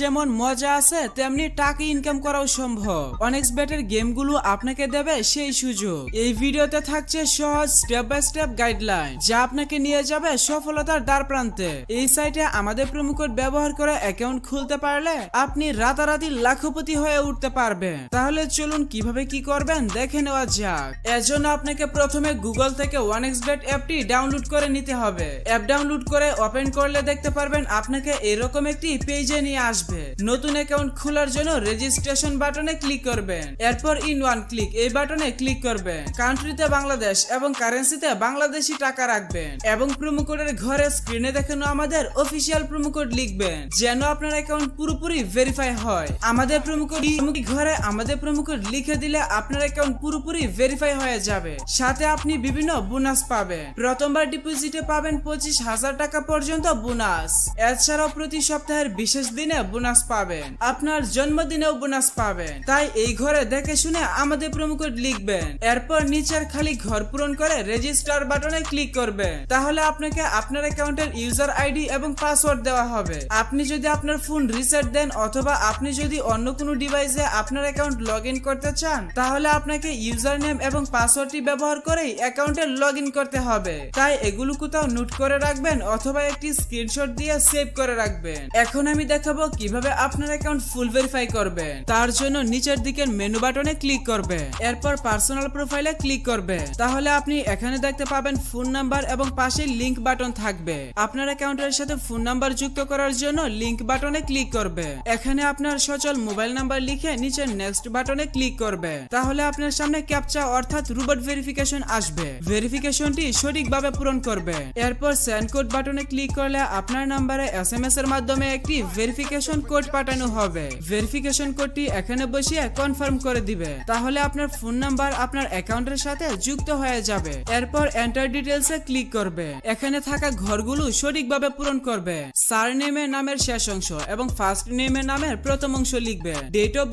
যেমন মজা আছে, তেমনি টাকা ইনকাম করাও সম্ভব। অনেক বেটের গেমগুলো আপনাকে দেবে সেই সুযোগ। এই ভিডিওতে থাকছে সহজ স্টেপ বাই স্টেপ গাইডলাইন যা আপনাকে নিয়ে যাবে সফলতার দ্বার প্রান্তে। এই সাইটে আমাদের প্রোমোকোড ব্যবহার করে অ্যাকাউন্ট খুলতে পারলে আপনি রাতারাতি লাখপতি হয়ে উঠতে পারবেন। তাহলে চলুন কীভাবে কি করবেন দেখে নেওয়া যাক। এর জন্য আপনাকে প্রথমে গুগল থেকে ওয়ান এক্স বেট অ্যাপটি ডাউনলোড করে নিতে হবে। অ্যাপ ডাউনলোড করে ওপেন করলে দেখতে পারবেন আপনাকে এরকম একটি পেজে নিয়ে আসবে। নতুন অ্যাকাউন্ট খোলার জন্য রেজিস্ট্রেশন বাটনে ক্লিক করবেন। এরপর ইন ওয়ান ক্লিক এই বাটনে ক্লিক করবেন। কান্ট্রিতে বাংলাদেশ এবং কারেন্সিতে বাংলাদেশি টাকা রাখবেন এবং প্রোমো কোডের ঘরে স্ক্রিনে দেখানো আমাদের অফিসিয়াল প্রোমো কোড লিখবেন, যেন আপনার অ্যাকাউন্ট পুরোপুরি ভেরিফাই হয়। আমাদের প্রোমো কোড ঘরে আমাদের প্রোমো কোড লিখে দিলে আপনার অ্যাকাউন্ট পুরোপুরি ভেরিফাই হয়ে যাবে। সাথে আপনি বিভিন্ন বোনাস পাবেন। প্রথমবার ডিপোজিটে পাবেন পঁচিশ হাজার টাকা পর্যন্ত বোনাস এছাড়াও প্রতি সপ্তাহের বিশেষ দিনে বোনাস পাবেন। আপনার জন্মদিনেও বোনাস পাবেন। তাই এই ঘরে দেখে শুনে আমাদের প্রোমো কোড লিখবেন। এরপর নিচের খালি ঘর পূরণ করে রেজিস্টার বাটনে ক্লিক করবেন। তাহলে আপনাকে আপনার অ্যাকাউন্টের ইউজার আইডি এবং পাসওয়ার্ড দেওয়া হবে। আপনি যদি আপনার ফোন রিসেট দেন অথবা আপনি যদি অন্য কোনো ডিভাইসে আপনার অ্যাকাউন্ট লগ করতে চান, তাহলে আপনাকে ইউজার নেম এবং পাসওয়ার্ডটি ব্যবহার করেই অ্যাকাউন্টে লগ করতে হবে। তাই এগুলো কোথাও নোট করে রাখবেন অথবা একটি স্ক্রিনশট দিয়ে সেভ করে রাখবেন। এখন আমি দেখাবো কীভাবে আপনার অ্যাকাউন্ট ফুল ভেরিফাই করবেন? তার জন্য নিচের দিকের মেনু বাটনে ক্লিক করবে এরপর পার্সোনাল প্রোফাইলে ক্লিক করবে তাহলে আপনি এখানে দেখতে পাবেন ফোন নাম্বার এবং পাশে লিংক বাটন থাকবে। আপনার অ্যাকাউন্টের সাথে ফোন নাম্বার যুক্ত করার জন্য লিংক বাটনে ক্লিক করবে এখানে আপনার সচল মোবাইল নাম্বার লিখে নিচে নেক্সট বাটনে ক্লিক করবে তাহলে আপনার সামনে ক্যাপচা অর্থাৎ রোবট ভেরিফিকেশন আসবে। ভেরিফিকেশনটি সঠিকভাবে পূরণ করবে এরপর সেন্ড কোড বাটনে ক্লিক করলে আপনার নাম্বারে এস এর মাধ্যমে একটি ভেরিফিকেশন কোড পাঠানো হবে। ভেরিফিকেশন কোডটি এখানে বসিয়ে কনফার্ম করে দিবে। তাহলে আপনার ফোন নাম্বার আপনার অ্যাকাউন্টের সাথে যুক্ত হয়ে যাবে। এরপর এন্টার ডিটেলস এ ক্লিক করবে। এখানে থাকা ঘরগুলো সঠিকভাবে পূরণ করবে। সার নেমের শেষ অংশ এবং ফার্স্ট নেমের প্রথম অংশ লিখবে। ডেট অফ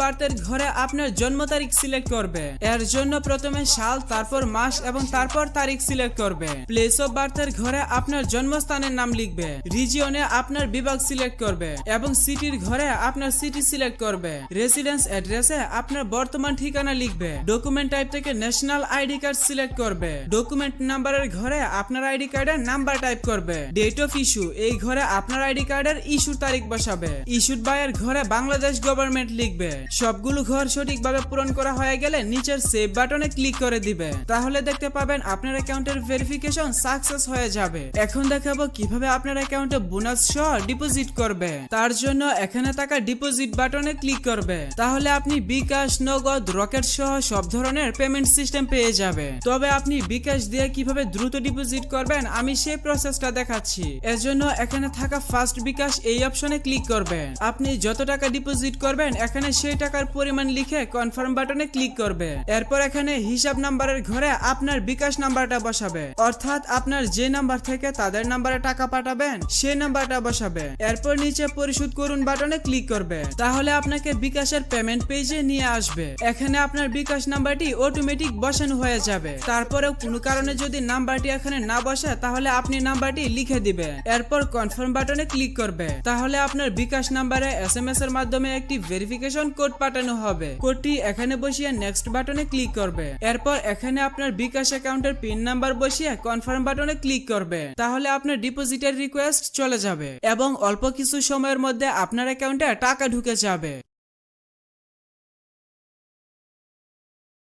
ঘরে আপনার জন্ম তারিখ সিলেক্ট করবে। এর জন্য প্রথমে সাল, তারপর মাস এবং তারপর তারিখ সিলেক্ট করবে। প্লেস অফ ঘরে আপনার জন্মস্থানের নাম লিখবে। রিজিয়নে আপনার বিভাগ সিলেক্ট করবে এবং সিটির ঘরে আপনার সিটি সিলেক্ট করবে। রেসিডেন্স অ্যাড্রেসে আপনার বর্তমান ঠিকানা লিখবে। ডকুমেন্ট টাইপ থেকে ন্যাশনাল আইডি কার্ড সিলেক্ট করবে। ডকুমেন্ট নাম্বারের ঘরে আপনার আইডি কার্ডের নাম্বার টাইপ করবে। ডেট অফ ইস্যু এই ঘরে আপনার আইডি কার্ডের ইস্যুর তারিখ বসাবে। ইস্যুড বাইয়ের ঘরে বাংলাদেশ গভর্নমেন্ট লিখবে। সবগুলো ঘর সঠিকভাবে পূরণ করা হয়ে গেলে নিচের সেভ বাটনে ক্লিক করে দিবে। তাহলে দেখতে পাবেন আপনার অ্যাকাউন্টের ভেরিফিকেশন সাকসেস হয়ে যাবে। এখন দেখাবো কীভাবে আপনার অ্যাকাউন্টে বোনাস সহ ডিপোজিট করবে। তার জন্য এখানে থাকা ডিপোজিট বাটনে ক্লিক করবে। তাহলে আপনি বিকাশ, নগদ রকেট সহ সব ধরনের পেমেন্ট সিস্টেম পেয়ে যাবে তবে আপনি বিকাশ দিয়ে কীভাবে দ্রুত ডিপোজিট করবেন, আমি সেই প্রসেসটা দেখাচ্ছি। এর জন্য এখানে থাকা ফার্স্ট বিকাশ এই অপশনে ক্লিক করবেন। আপনি যত টাকা ডিপোজিট করবেন, এখানে সেই টাকার পরিমাণ লিখে কনফার্ম বাটনে ক্লিক করবে। এরপর এখানে হিসাব নাম্বারের ঘরে আপনার বিকাশ নাম্বারটা বসাবে। অর্থাৎ আপনার যে নাম্বার থেকে তাদের নাম্বারে টাকা পাঠাবেন সেই নাম্বারটা বসাবে। এরপর নিচে পরিশোধ করুন বাটনে ক্লিক করবে। তাহলে আপনাকে বিকাশের পেমেন্ট পেজে নিয়ে আসবে। এখানে আপনার বিকাশ নাম্বারটি অটোমেটিক বসানো হয়ে যাবে। তারপরেও কোনো কারণে যদি নাম্বারটি এখানে না বসে, তাহলে আপনি নাম্বারটি লিখে দিবেন। এরপর কনফার্ম বাটনে ক্লিক করবে। তাহলে আপনার বিকাশ নাম্বারে এস এম এস এর মাধ্যমে একটি ভেরিফিকেশন কোড পাঠানো হবে। কোডটি এখানে বসিয়ে নেক্সট বাটনে ক্লিক করবে। এরপর এখানে আপনার বিকাশ অ্যাকাউন্টের পিন নাম্বার বসিয়ে কনফার্ম বাটনে ক্লিক করবে। তাহলে আপনার ডিপোজিটের রিকোয়েস্ট চলে যাবে। এবং অল্প কিছু সময়ের মধ্যে আপনার অ্যাকাউন্টে টাকা ঢুকে যাবে।